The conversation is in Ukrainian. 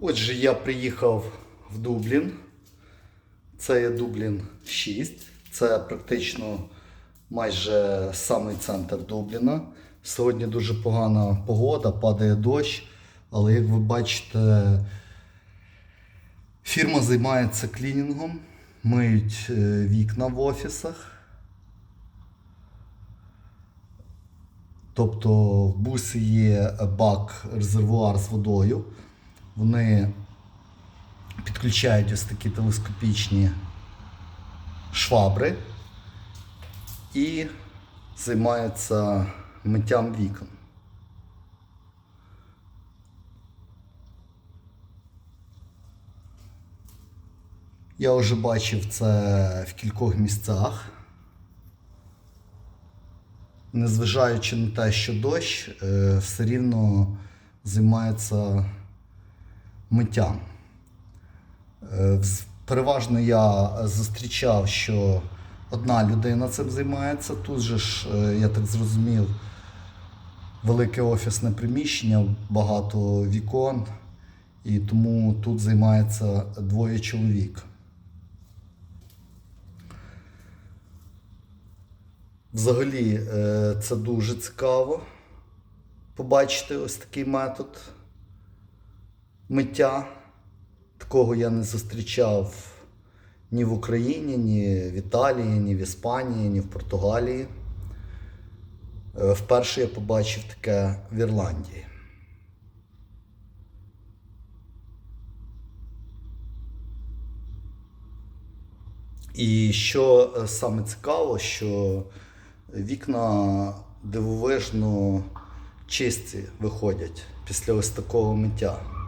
Отже, я приїхав в Дублін. Це є Дублін 6. Це практично майже самий центр Дубліна. Сьогодні дуже погана погода, падає дощ. Але як ви бачите, фірма займається клінінгом, миють е, вікна в офісах. Тобто в бусі є бак, резервуар з водою. Вони підключають ось такі телескопічні швабри і займаються миттям вікон. Я вже бачив це в кількох місцях. Незважаючи на те, що дощ, е, все рівно займається миттям. Е, Переважно я зустрічав, що одна людина цим займається. Тут же ж, е, я так зрозумів, велике офісне приміщення, багато вікон, і тому тут займається двоє чоловік. Взагалі, е, це дуже цікаво побачити ось такий метод миття. Такого я не зустрічав ні в Україні, ні в Італії, ні в Іспанії, ні в Португалії. Е, Вперше я побачив таке в Ірландії. І що е, саме цікаво, що вікна дивовижно чисті виходять після ось такого миття.